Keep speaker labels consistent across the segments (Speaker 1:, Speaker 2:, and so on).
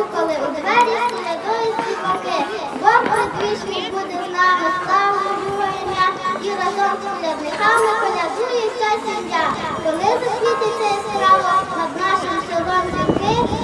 Speaker 1: як затукали у двері слідої співаки. Бог предвічний буде з нами, його ім'я, і разом з колядниками колядує сім'я. Коли засвітиться яскраво над нашим селом зірки,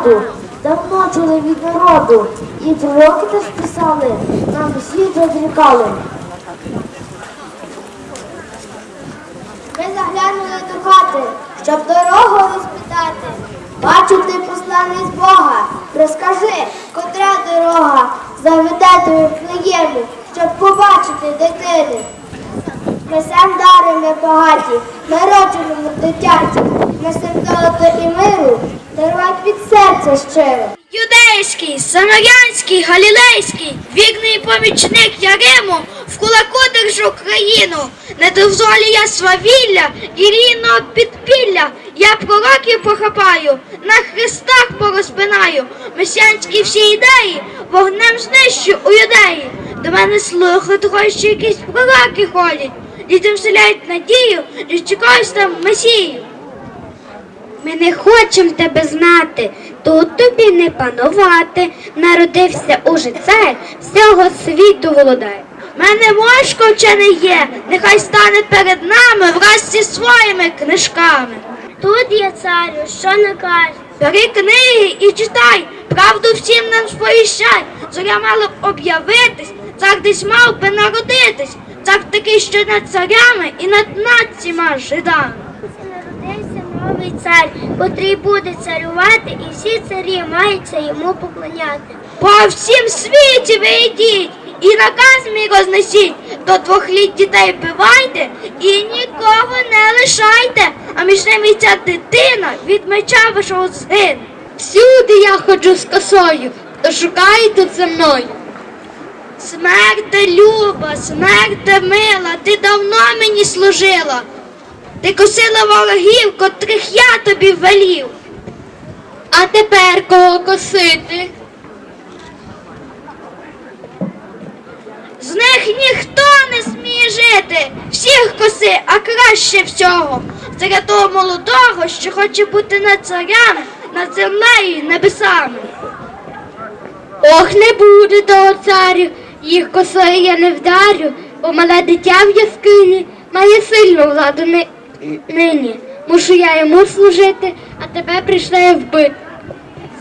Speaker 2: сходу, давно чули від народу, і пророки теж писали, нам всі задрікали.
Speaker 1: Ми заглянули до хати, щоб дорогу розпитати. Бачу, ти посланий з Бога. Розкажи, котра дорога заведе до Вифлеєму, щоб побачити дитини. Несем дари ми багаті, народженому дитяті, несем золото і миру, дарувати від серця щиро.
Speaker 3: Юдейський, самарянський, галілейський, вірний помічник Яриму, в кулаку держу країну, не дозволі я свавілля і рівного підпілля, я пророків похапаю, на хрестах порозпинаю, месіанські всі ідеї, вогнем знищу у юдеї. До мене слухи трохи якісь пророки ходять, дітям вселяють надію, що чекають там месію. Ми не хочемо тебе знати, тут тобі не панувати. Народився уже цар, всього світу володає. Мене мошко вчений є, нехай стане перед нами враз зі своїми книжками.
Speaker 1: Тут є царю, що не накаже.
Speaker 3: Бери книги і читай, правду всім нам сповіщай. Зоря мала б об'явитись, цар десь мав би народитись. Цар такий, що над царями і над надцяма жидами.
Speaker 1: Народився новий цар, котрий буде царювати, і всі царі маються йому поклоняти.
Speaker 3: По всім світі ви йдіть і наказ мій рознесіть. До двох літ дітей пивайте і нікого не лишайте, а між ними ця дитина від меча вашого згине. Всюди я ходжу з косою, то шукайте за мною. Смерте люба, смерте мила, ти давно мені служила. Ти косила ворогів, котрих я тобі велів. А тепер кого косити? З них ніхто не сміє жити, всіх коси, а краще всього. Царя того молодого, що хоче бути над царями, над землею небесами. Ох, не буде того царю, їх косою я не вдарю, бо мале дитя в яскині має сильну владу ни- нині. Мушу я йому служити, а тебе прийшла я вбити.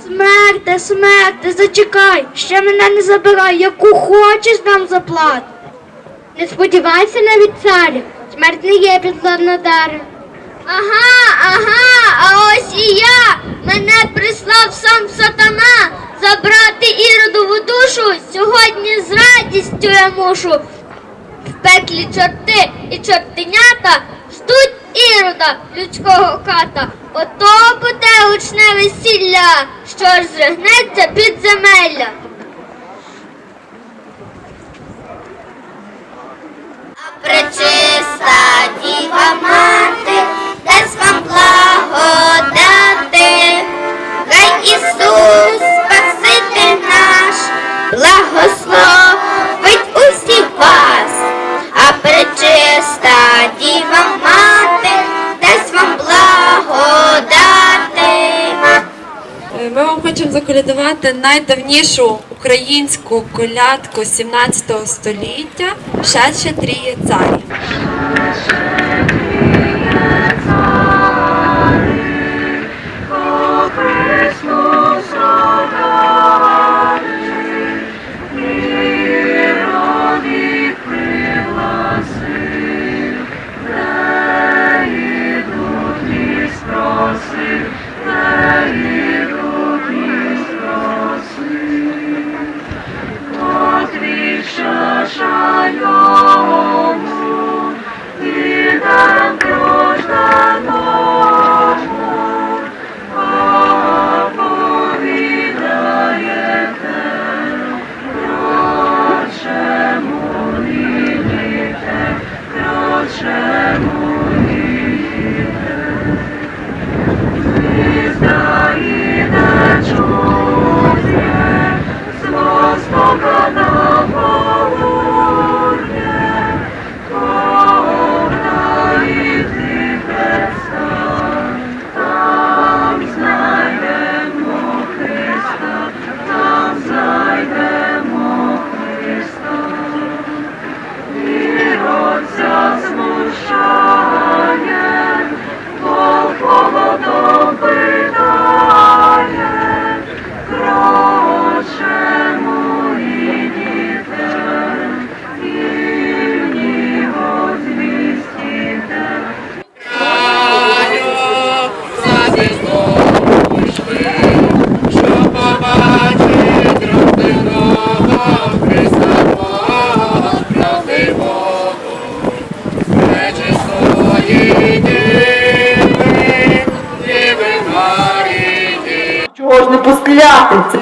Speaker 3: Смерте, смерте, зачекай, ще мене не забирай, яку хочеш нам заплат. Не сподівайся навіть царю, смерть не є підкладна дара.
Speaker 1: Ага, ага, а ось і я. Мене прислав сам сатана забрати іродову душу. З радістю я мушу. В пеклі чорти і чортенята ждуть ірода людського ката. Ото буде гучне весілля, що ж зригнеться підземелля. А пречиста діва мати, дасть вам
Speaker 4: заколядувати найдавнішу українську колядку 17 століття «Ще ще тріє царі.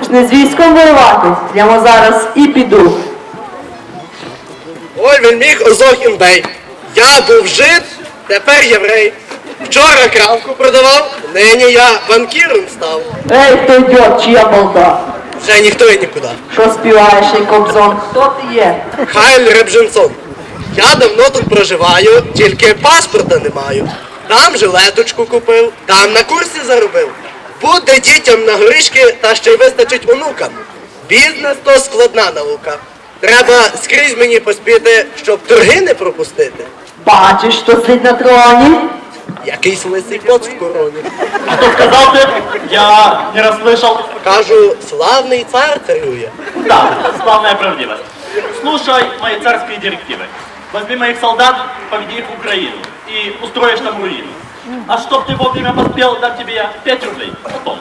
Speaker 5: Почне з військом воювати, прямо зараз і піду.
Speaker 6: Ой, вельміг Озохін бей. Я був жид, тепер єврей. Вчора кравку продавав, нині я банкіром став.
Speaker 5: Ей, хто йдет, чия болта?
Speaker 6: Вже ніхто і нікуди.
Speaker 5: Що співаєш, ей Кобзон? Хто ти є?
Speaker 6: Хайль Ребженсон. Я давно тут проживаю, тільки паспорта не маю. Там жилеточку купив, там на курсі заробив. Буде дітям на горішки, та ще й вистачить онукам. Бізнес то складна наука. Треба скрізь мені поспіти, щоб торги не пропустити.
Speaker 5: Бачиш, що сидить на троні?
Speaker 6: Якийсь лисий кот в короні.
Speaker 7: Что сказал ты? Я не расслышал.
Speaker 6: Кажу, славний цар царює.
Speaker 7: Да, славная правдивость. Слушай мои царские директивы. Возьми моих солдат, поведи их в Украину и устроишь там руину. А чтоб ты вовремя поспел, дам тебе я 5 рублей. Потом.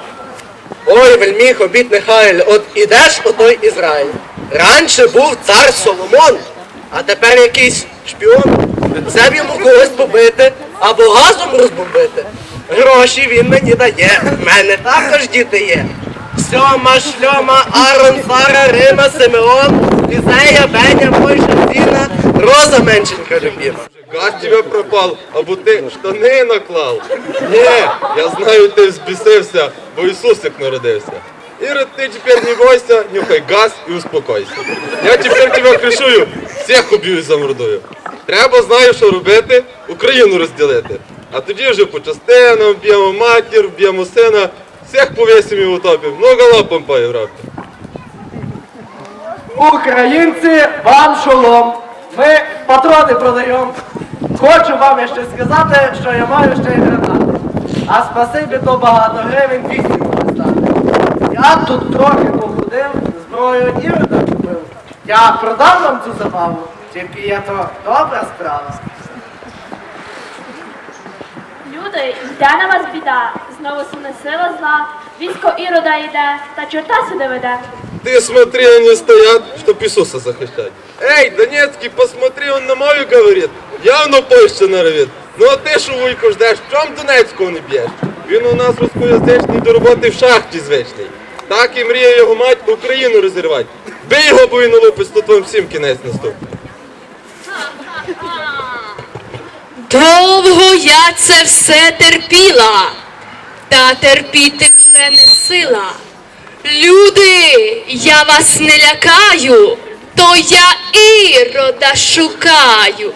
Speaker 6: Ой, вельміг обід Михайль, от ідеш у той Ізраїль. Раніше був цар Соломон, а тепер якийсь шпіон. Це б йому когось побити або газом розбомбити. Гроші він мені дає, в мене також діти є. Сьома, шльома, Арон, Сара, Рима, Симеон, Лізея, Беня, Мойша, Зіна, Роза меншенька любима.
Speaker 8: Газ тебе пропал, або ти штани наклав. Ні, я знаю, ти взбісився, бо Ісусик народився. Ірод, ти тепер не бойся, нюхай газ і успокойся. Я тепер тебе кришую, всіх уб'ю і замордую. Треба, знаю, що робити, Україну розділити. А тоді вже по частинам б'ємо матір, б'ємо сина, всіх повісимо і утопимо. Много лапом по Європі.
Speaker 9: Українці, вам шолом. Ми патрони продаємо. Хочу вам ще сказати, що я маю ще й гранати. А спасибі то багато гривень 200 може стати. Я тут трохи походив, зброю ірода купив. Я продам вам цю забаву, тільки є то добра справа.
Speaker 10: Люди, йде на вас біда, знову суне сила зла, військо ірода йде, та чорта сюди веде.
Speaker 8: Ты смотри, они стоят, чтоб Иисуса захищать. Эй, Донецкий, посмотри, он на мові говорит. Явно Польща норовит. Ну а ти що вуйку ждеш, в чому Донецького не б'єш? Він у нас рускоязичний до роботи в шахті звичний. Так і мріє його мать Україну розірвати. Бий його, бо він лупить, тут вам всім кінець наступить.
Speaker 4: Довго я це все терпіла, та терпіти вже не сила. Люди, я вас не лякаю, то я ірода шукаю.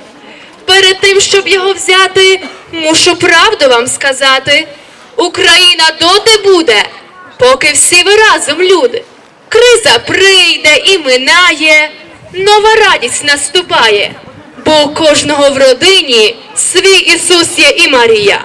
Speaker 4: Перед тим, щоб його взяти, мушу правду вам сказати. Україна доти буде, поки всі ви разом люди. Криза прийде і минає, нова радість наступає, бо у кожного в родині свій Ісус є і Марія.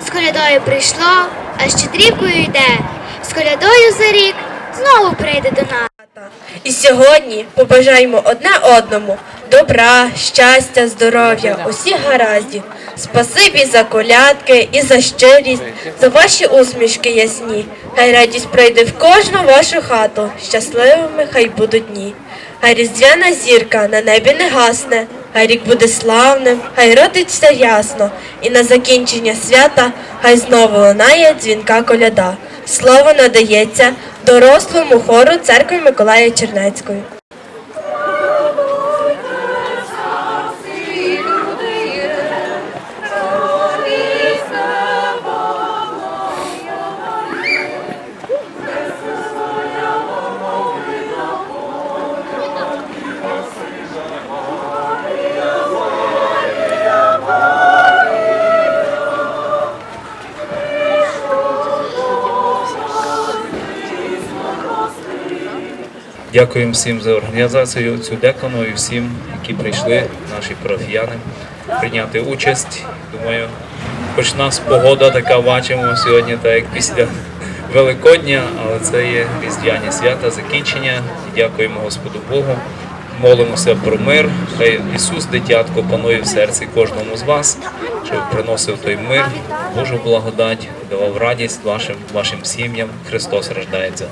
Speaker 1: З колядою прийшло, а щедрівкою йде. З колядою за рік знову прийде до нас.
Speaker 4: І сьогодні побажаємо одне одному добра, щастя, здоров'я, усіх гараздів. Спасибі за колядки і за щирість, за ваші усмішки ясні. Хай радість прийде в кожну вашу хату. Щасливими хай будуть дні. Хай різдвяна зірка на небі не гасне, хай рік буде славним, хай родиться ясно. І на закінчення свята хай знову лунає дзвінка коляда. Слово надається дорослому хору церкви Миколая Чернецької.
Speaker 11: Дякуємо всім за організацію цю декану і всім, які прийшли, наші парафіяни, прийняти участь. Думаю, хоч нас погода така бачимо сьогодні, так як після Великодня, але це є різдвяні свята, закінчення. Дякуємо Господу Богу. Молимося про мир. Хай Ісус, дитятко, панує в серці кожному з вас, щоб приносив той мир, Божу благодать, давав радість вашим, вашим сім'ям. Христос рождається.